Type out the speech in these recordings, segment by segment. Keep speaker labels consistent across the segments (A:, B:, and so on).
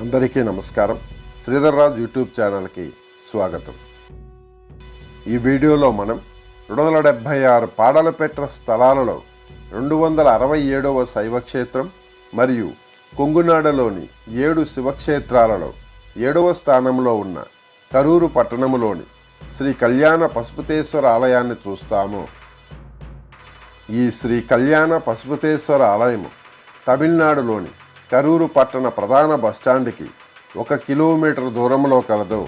A: అందరికీ నమస్కారం. శ్రీధర్రాజ్ యూట్యూబ్ ఛానల్కి స్వాగతం. ఈ వీడియోలో మనం రెండు వందల డెబ్భై ఆరు పాడలపెట్ట స్థలాలలో రెండు వందల అరవై ఏడవ శైవక్షేత్రం మరియు కొంగునాడలోని ఏడు శివక్షేత్రాలలో ఏడవ స్థానంలో ఉన్న కరూరు పట్టణములోని శ్రీ కళ్యాణ పశుపతేశ్వర ఆలయాన్ని చూస్తాము. ఈ శ్రీ కళ్యాణ పశుపతేశ్వర ఆలయము తమిళనాడులోని కరూరు పట్టణ ప్రధాన బస్టాండ్కి ఒక కిలోమీటర్ దూరంలో కలదు.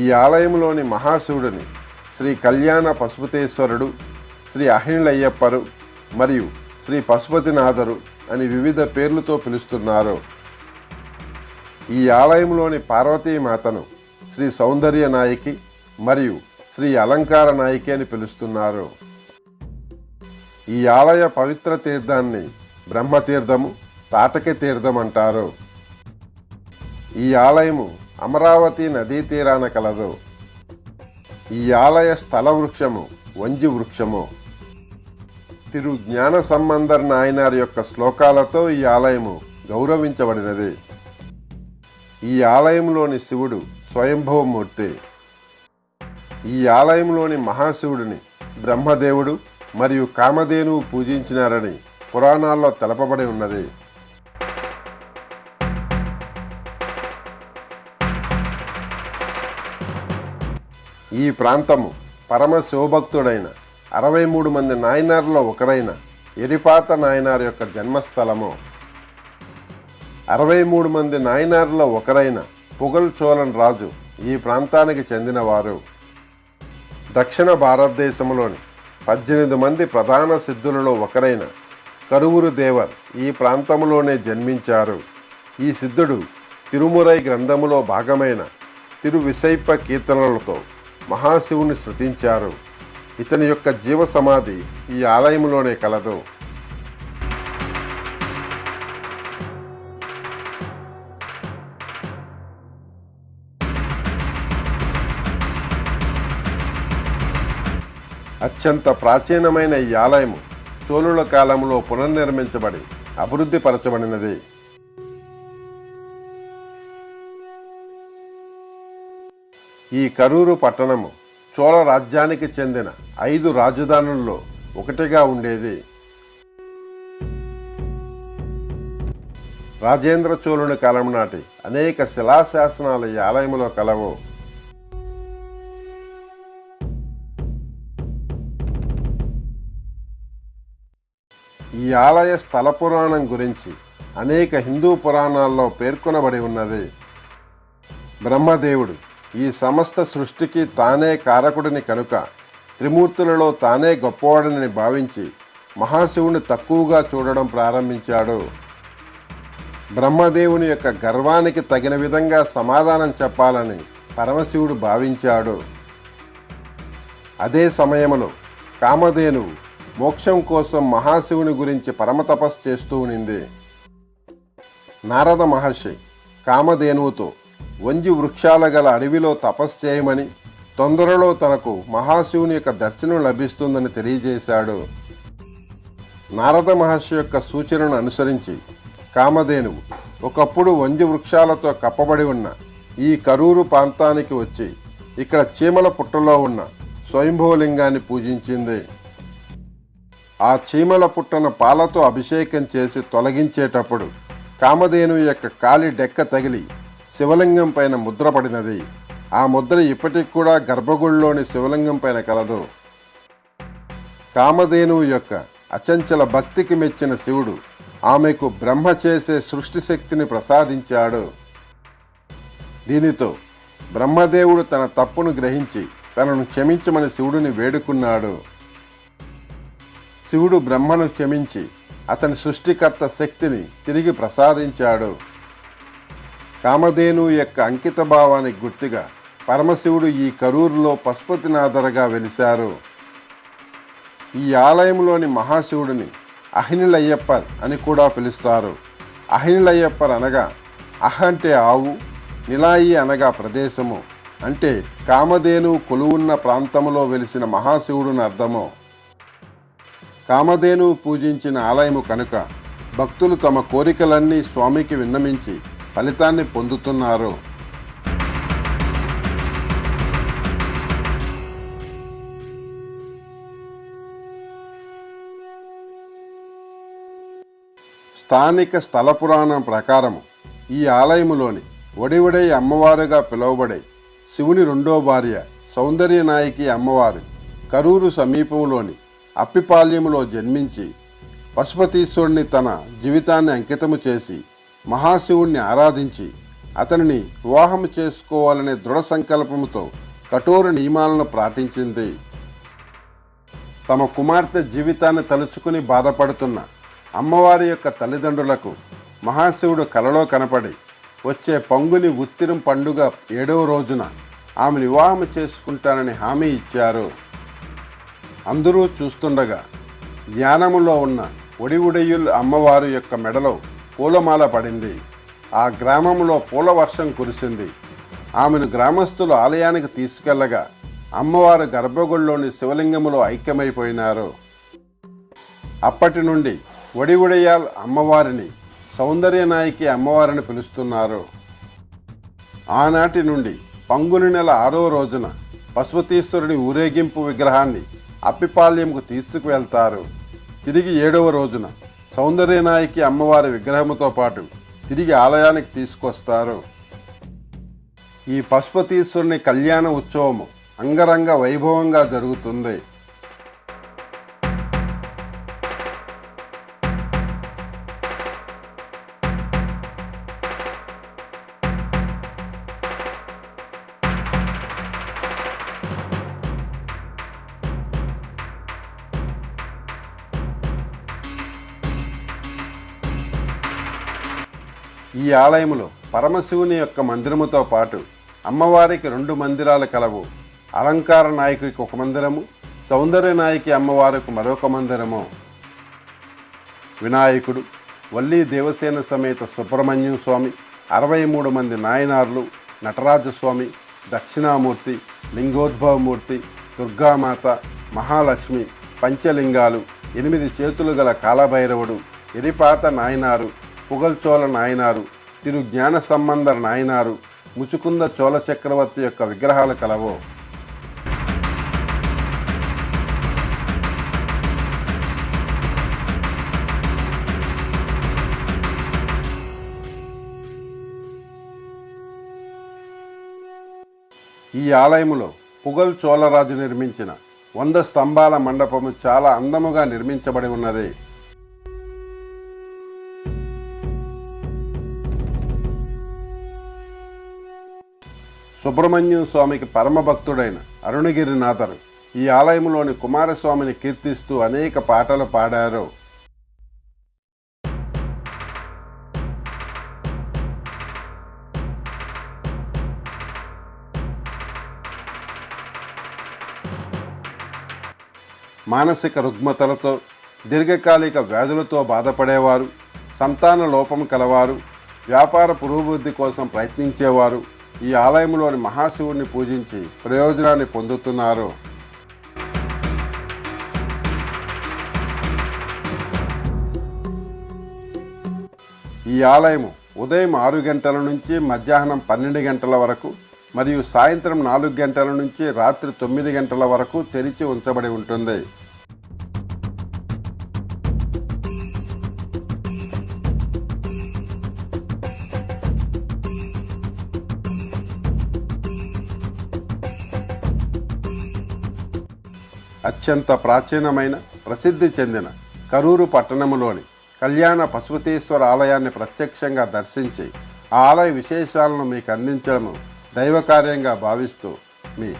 A: ఈ ఆలయంలోని మహాశివుడిని శ్రీ కళ్యాణ పశుపతేశ్వరుడు శ్రీ అహిణ్లయ్యప్పరు మరియు శ్రీ పశుపతినాథరు అని వివిధ పేర్లతో పిలుస్తున్నారు. ఈ ఆలయంలోని పార్వతీమాతను శ్రీ సౌందర్య నాయకి మరియు శ్రీ అలంకార నాయకి అని పిలుస్తున్నారు. ఈ ఆలయ పవిత్ర తీర్థాన్ని బ్రహ్మతీర్థము తాటకి తీర్థం అంటారు. ఈ ఆలయము అమరావతి నదీ తీరాన కలదు. ఈ ఆలయ స్థల వృక్షము వంజి వృక్షము. తిరు జ్ఞాన సంబంధర్ నాయనార్ యొక్క శ్లోకాలతో ఈ ఆలయము గౌరవించబడినది. ఈ ఆలయంలోని శివుడు స్వయంభవమూర్తి. ఈ ఆలయంలోని మహాశివుడిని బ్రహ్మదేవుడు మరియు కామధేనువు పూజించినారని పురాణాల్లో తెలపబడి ఉన్నది. ఈ ప్రాంతము పరమ శివభక్తుడైన అరవై మూడు మంది నాయనార్లో ఒకరైన ఎరిపాత నాయనార్ యొక్క జన్మస్థలము. అరవై మూడు మంది నాయనార్లో ఒకరైన పుగల్ చోళన్ రాజు ఈ ప్రాంతానికి చెందినవారు. దక్షిణ భారతదేశంలోని పద్దెనిమిది మంది ప్రధాన సిద్ధులలో ఒకరైన కరువురు దేవర్ ఈ ప్రాంతంలోనే జన్మించారు. ఈ సిద్ధుడు తిరుమురై గ్రంథములో భాగమైన తిరువిశైప కీర్తనలతో మహాశివుని శృతించారు ఇతని యొక్క జీవ సమాధి ఈ ఆలయంలోనే కలదు. అత్యంత ప్రాచీనమైన ఈ ఆలయము చోళుల కాలంలో పునర్నిర్మించబడి అభివృద్ధి పరచబడినది. ఈ కరూరు పట్టణము చోళ రాజ్యానికి చెందిన ఐదు రాజధానుల్లో ఒకటిగా ఉండేది. రాజేంద్ర చోళుని కాలం నాటి అనేక శిలాశాసనాలు ఈ ఆలయములో కలవు ఆలయ స్థల పురాణం గురించి అనేక హిందూ పురాణాల్లో పేర్కొనబడి ఉన్నది. బ్రహ్మదేవుడు ఈ సమస్త సృష్టికి తానే కారకుడిని కనుక త్రిమూర్తులలో తానే గొప్పవాడని భావించి మహాశివుని తక్కువగా చూడడం ప్రారంభించాడు. బ్రహ్మదేవుని యొక్క గర్వానికి తగిన విధంగా సమాధానం చెప్పాలని పరమశివుడు భావించాడు. అదే సమయంలో కామధేనువు మోక్షం కోసం మహాశివుని గురించి పరమతపస్సు చేస్తూ ఉనింది నారద మహర్షి కామధేనువుతో వంజి వృక్షాల గల అడవిలో తపస్సు చేయమని తొందరలో తనకు మహాశివుని యొక్క దర్శనం లభిస్తుందని తెలియజేశాడు. నారద మహర్షి యొక్క సూచనను అనుసరించి కామధేనువు ఒకప్పుడు వంజి వృక్షాలతో కప్పబడి ఉన్న ఈ కరూరు ప్రాంతానికి వచ్చి ఇక్కడ చీమల పుట్టలో ఉన్న స్వయంభవలింగాన్ని పూజించింది. ఆ చీమల పుట్టన పాలతో అభిషేకం చేసి తొలగించేటప్పుడు కామధేను యొక్క కాలి డెక్క తగిలి శివలింగం పైన ముద్రపడినది ఆ ముద్ర ఇప్పటికి కూడా గర్భగుడిలోని శివలింగం పైన కలదు. కామధేనువు యొక్క అచంచల భక్తికి మెచ్చిన శివుడు ఆమెకు బ్రహ్మ చేసే సృష్టి శక్తిని ప్రసాదించాడు. దీనితో బ్రహ్మదేవుడు తన తప్పును గ్రహించి తనను క్షమించమని శివుడిని వేడుకున్నాడు. శివుడు బ్రహ్మను క్షమించి అతని సృష్టికర్త శక్తిని తిరిగి ప్రసాదించాడు. కామధేను యొక్క అంకిత భావానికి గుర్తుగా పరమశివుడు ఈ కరూరులో పశుపతినాథరగా వెలిశారు. ఈ ఆలయంలోని మహాశివుడిని అహినిలయ్యప్పర్ అని కూడా పిలుస్తారు. అహినిలయ్యప్పర్ అనగా అహ అంటే ఆవు నిలాయి అనగా ప్రదేశము అంటే కామధేను కొలువున్న ప్రాంతములో వెలిసిన మహాశివుడుని అర్థము కామధేను పూజించిన ఆలయము కనుక భక్తులు తమ కోరికలన్నీ స్వామికి విన్నమించి ఫలితాన్ని పొందుతున్నారు. స్థానిక స్థల పురాణం ప్రకారము ఈ ఆలయములోని ఒడివడై అమ్మవారుగా పిలువబడే శివుని రెండో భార్య సౌందర్య నాయకి అమ్మవారు కరూరు సమీపంలోని అప్పిపాల్యములో జన్మించి పశుపతీశ్వరుని తన జీవితాన్ని అంకితము చేసి మహాశివుణ్ణి ఆరాధించి అతనిని వివాహం చేసుకోవాలనే దృఢ సంకల్పముతో కఠోర నియమాలను పాటించింది. తమ కుమార్తె జీవితాన్ని తలుచుకుని బాధపడుతున్న అమ్మవారి యొక్క తల్లిదండ్రులకు మహాశివుడు కలలో కనపడి వచ్చే పంగుని ఉత్తిరం పండుగ ఏడవ రోజున ఆమె వివాహం చేసుకుంటానని హామీ ఇచ్చారు. అందరూ చూస్తుండగా ధ్యానములో ఉన్న ఒడివుడయుల్ అమ్మవారు యొక్క మెడలో పూలమాల పడింది. ఆ గ్రామంలో పూల వర్షం కురిసింది. ఆమెను గ్రామస్తులు ఆలయానికి తీసుకెళ్ళగా అమ్మవారు గర్భగుడిలోని శివలింగములో ఐక్యమైపోయినారు. అప్పటి నుండి ఒడివుడయాల్ అమ్మవారిని సౌందర్య నాయకి అమ్మవారిని పిలుస్తున్నారు. ఆనాటి నుండి పంగుని నెల ఆరో రోజున పశుపతీశ్వరుని ఊరేగింపు విగ్రహాన్ని అప్పిపాళ్యంకు తీసుకువెళ్తారు. తిరిగి ఏడవ రోజున సౌందర్యనాయకి అమ్మవారి విగ్రహముతో పాటు తిరిగి ఆలయానికి తీసుకొస్తారు. ఈ పశుపతీశ్వరుని కళ్యాణ ఉత్సవము అంగరంగ వైభవంగా జరుగుతుంది. ఈ ఆలయములో పరమశివుని యొక్క మందిరముతో పాటు అమ్మవారికి రెండు మందిరాలు కలవు. అలంకార నాయకుడికి ఒక మందిరము సౌందర్య నాయకి అమ్మవారికి మరొక మందిరము. వినాయకుడు వల్లీ దేవసేన సమేత సుబ్రహ్మణ్యం స్వామి అరవై మూడు మంది నాయనార్లు నటరాజస్వామి దక్షిణామూర్తి లింగోద్భవమూర్తి దుర్గామాత మహాలక్ష్మి పంచలింగాలు ఎనిమిది చేతులు గల కాలభైరవుడు ఎరిపాత నాయనారు పుగల్చోళ నాయనారు తిరు జ్ఞాన సంబంధ నాయనారు ముచుకుంద చోళ చక్రవర్తి యొక్క విగ్రహాలు కలవు. ఈ ఆలయములో పుగల్ చోళరాజు నిర్మించిన వంద స్తంభాల మండపము చాలా అందముగా నిర్మించబడి ఉన్నది. సుబ్రహ్మణ్యం స్వామికి పరమభక్తుడైన అరుణగిరినాథరు ఈ ఆలయంలోని కుమారస్వామిని కీర్తిస్తూ అనేక పాటలు పాడారు. మానసిక రుగ్మతలతో దీర్ఘకాలిక వ్యాధులతో బాధపడేవారు సంతాన లోపం కలవారు వ్యాపార పురోభివృద్ధి కోసం ప్రయత్నించేవారు ఈ ఆలయంలోని మహాశివుణ్ణి పూజించి ప్రయోజనాన్ని పొందుతున్నారు. ఈ ఆలయము ఉదయం ఆరు గంటల నుంచి మధ్యాహ్నం పన్నెండు గంటల వరకు మరియు సాయంత్రం నాలుగు గంటల నుంచి రాత్రి తొమ్మిది గంటల వరకు తెరిచి ఉంచబడి ఉంటుంది. అత్యంత ప్రాచీనమైన ప్రసిద్ధి చెందిన కరూరు పట్టణములోని కళ్యాణ పశుపతీశ్వర ఆలయాన్ని ప్రత్యక్షంగా దర్శించి ఆ ఆలయ విశేషాలను మీకు అందించడము దైవకార్యంగా భావిస్తూ మీ